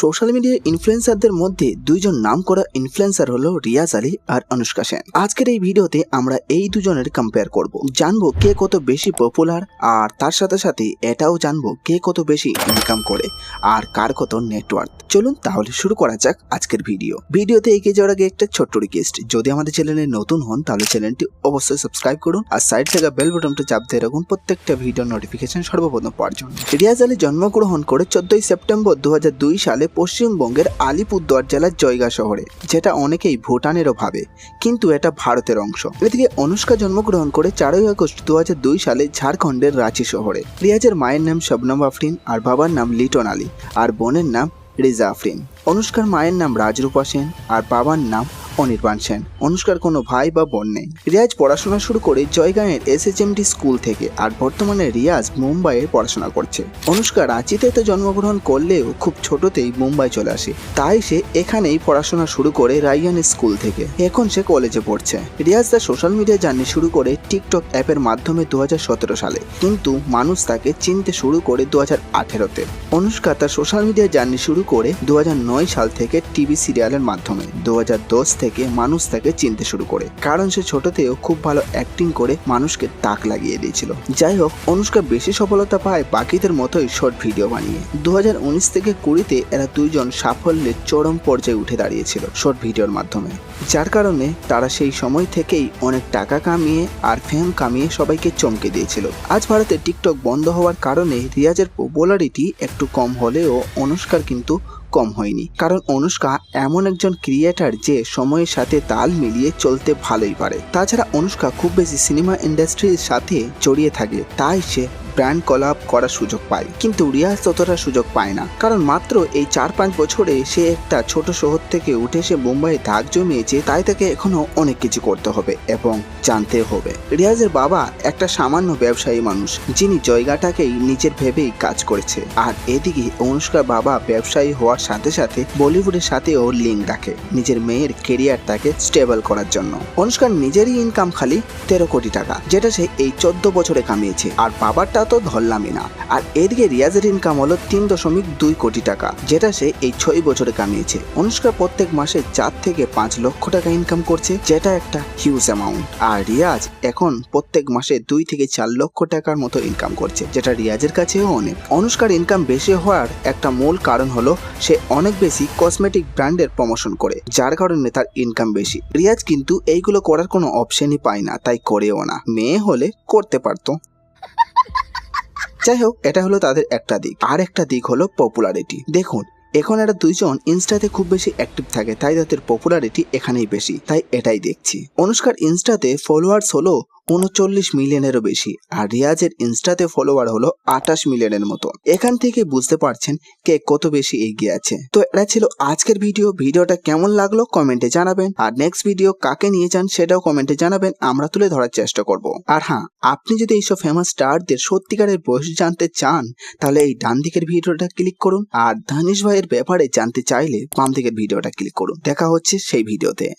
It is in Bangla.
সোশ্যাল মিডিয়া ইনফ্লুয়েন্সারদের মধ্যে দুইজন নাম করা ইনফ্লুয়েন্সার হলো রিয়াজ আলী আর অনুষ্কা সেন। আজকের এই ভিডিওতে আমরা এই দুজনের কম্পেয়ার করব। জানব কে কত বেশি পপুলার আর তার সাথে সাথে এটাও জানব কে কত বেশি ইনকাম করে আর কার কত নেটওয়ার্ক চলুন তাহলে শুরু করা যাক আজকের ভিডিও। ভিডিওতে এগিয়ে যাওয়ার আগে একটা ছোট্ট রিকোয়েস্ট যদি আমাদের চ্যানেলে নতুন হন, তাহলে চ্যানেলটি অবশ্যই সাবস্ক্রাইব করুন আর সাইড থেকে বেল বাটনটা চাপ দিয়ে রাখুন প্রত্যেকটা ভিডিও নোটিফিকেশন সর্বপ্রথম পাওয়ার জন্য। রিয়াজ আলী জন্মগ্রহণ করে চোদ্দই সেপ্টেম্বর দু হাজার দুই সালে পশ্চিমবঙ্গের আলিপুরদুয়ার জেলার জয়গা শহরে, যেটা অনেকেই ভুটানেরও ভাবে, কিন্তু এটা ভারতের অংশ। এদিকে অনুষ্কা জন্মগ্রহণ করে চারই আগস্ট দু হাজার দুই সালে ঝাড়খণ্ডের রাঁচি শহরে। রিয়াজের মায়ের নাম শবনম আফরিন আর বাবার নাম লিটন আলী, আর বোনের নাম রেজা আফরিন। অনুষ্কার মায়ের নাম রাজরূপা সেন আর বাবার নাম অনির্বাণ সেন। অনুষ্কার কোনো ভাই বা বোন নেই। রিয়াজ পড়াশোনা শুরু করে জয়গাঁয়ের এসএচএমডি স্কুল থেকে আর বর্তমানে রিয়াজ মুম্বাইয়ে পড়াশোনা করছে। অনুষ্কা রাঁচিতে তো জন্মগ্রহণ করলেও খুব ছোটতেই মুম্বাই চলে আসে। তাই সে এখানেই পড়াশোনা শুরু করে রাইয়ান স্কুল থেকে। এখন সে কলেজে পড়ছে। রিয়াজ তার সোশ্যাল মিডিয়া জার্নি শুরু করে টিকটক অ্যাপের মাধ্যমে দু হাজার সতেরো সালে। কিন্তু মানুষ তাকে চিনতে শুরু করে দু হাজার আঠেরোতে। অনুষ্কা তার সোশ্যাল মিডিয়া জার্নি শুরু করে দু সাল থেকে টিভি সিরিয়ালের মাধ্যমে। দু হাজার দশ থেকে মানুষ তাকে চিনতে শুরু করে। কারণ সে ছোটতেও খুব ভালো অ্যাক্টিং করে মানুষকে তাক লাগিয়ে দিয়েছিল। যাই হোক, অনুষ্কা বেশি সফলতা পায় বাকিদের মতোই শর্ট ভিডিও বানিয়ে। দু হাজার উনিশ থেকে কুড়িতে এরা দুইজন সাফল্যের চরম পর্যায়ে উঠে দাঁড়িয়েছিল শর্ট ভিডিওর মাধ্যমে। যার কারণে তারা সেই সময় থেকেই অনেক টাকা কামিয়ে আর ফেম কামিয়ে সবাইকে চমকে দিয়েছিল। আজ ভারতে টিকটক বন্ধ হওয়ার কারণে রিয়াজের পপুলারিটি একটু কম হলেও অনুষ্কার কিন্তু কম হয়নি। কারণ অনুষ্কা এমন একজন ক্রিয়েটার যে সময়ের সাথে তাল মিলিয়ে চলতে ভালোই পারে। তাছাড়া অনুষ্কা খুব বেশি সিনেমা ইন্ডাস্ট্রির সাথে জড়িয়ে থাকে। তাই সে ব্র্যান্ড কলাপ করার সুযোগ পায়। কিন্তু রিয়াজ ততটা সুযোগ পায় না। কারণ মাত্র এই চার পাঁচ বছরে সে একটা ছোট শহর থেকে উঠে এসে মুম্বাই ধাক জমিয়েছে, তাই তাকে এখনও অনেক কিছু করতে হবে এবং জানতে হবে। রিয়াজের বাবা একটা সামান্য ব্যবসায়ী মানুষ, যিনি জায়গাটাকেই নিজের ভেবেই কাজ করেছে। আর এদিকে অনুষ্কার বাবা ব্যবসায়ী হওয়ার সাথে সাথে বলিউডের সাথেও লিঙ্ক রাখে নিজের মেয়ের কেরিয়ারটাকে স্টেবল করার জন্য। অনুষ্কার নিজেরই ইনকাম খালি তেরো কোটি টাকা, যেটা সে এই চোদ্দ বছরে কামিয়েছে। আর বাবারটা তো ধরলামই না। আর এদিকে রিয়াজের ইনকাম হলো তিন দশমিক দুই কোটি টাকা, যেটা সে এই ছয় বছরে কামিয়েছে। অনুষ্কা প্রত্যেক মাসে চার থেকে পাঁচ লক্ষ টাকা ইনকাম করছে, যেটা একটা হিউজ অ্যামাউন্ট আর রিয়াজ এখন প্রত্যেক মাসে দুই থেকে চার লক্ষ টাকার মতো ইনকাম করছে, যেটা রিয়াজের কাছেও অনেক। অনুষ্কার ইনকাম বেশি হওয়ার একটা মূল কারণ হলো সে অনেক বেশি কসমেটিক ব্র্যান্ডের প্রমোশন করে, যার কারণে তার ইনকাম বেশি। রিয়াজ কিন্তু এইগুলো করার কোনো অপশনই পায় না, তাই করেও না। মেয়ে হলে করতে পারতো। যাই হোক, এটা হলো তাদের একটা দিক। আর একটা দিক হলো পপুলারিটি দেখুন, এখন এরা দুইজন ইনস্টাতে খুব বেশি অ্যাক্টিভ থাকে, তাই তাদের পপুলারিটি এখানেই বেশি, তাই এটাই দেখছি। অনুষ্কার ইনস্টাতে ফলোয়ার্স হলো উনচল্লিশ মিলিয়নেরও বেশি। আর রিয়াজের ইনস্টাতে ফলোয়ার হলো আঠাশ মিলিয়নের মতো। এখান থেকে বুঝতে পারছেন কে কত বেশি এগিয়ে আছে। তো এটা ছিল আজকের ভিডিও। ভিডিওটা কেমন লাগল কমেন্টে জানাবেন। আর নেক্সট ভিডিও কাকে নিয়ে যান সেটাও কমেন্টে জানাবেন। আমরা তুলে ধরার চেষ্টা করব। আর হ্যাঁ আপনি যদি এইসব ফেমাস স্টারদের সত্যিকারের বয়স জানতে চান, তাহলে এই ডান দিকের ভিডিওটা ক্লিক করুন। আর ধানিশ ভাইয়ের ব্যাপারে জানতে চাইলে বাম দিকের ভিডিওটা ক্লিক করুন। দেখা হচ্ছে সেই ভিডিওতে।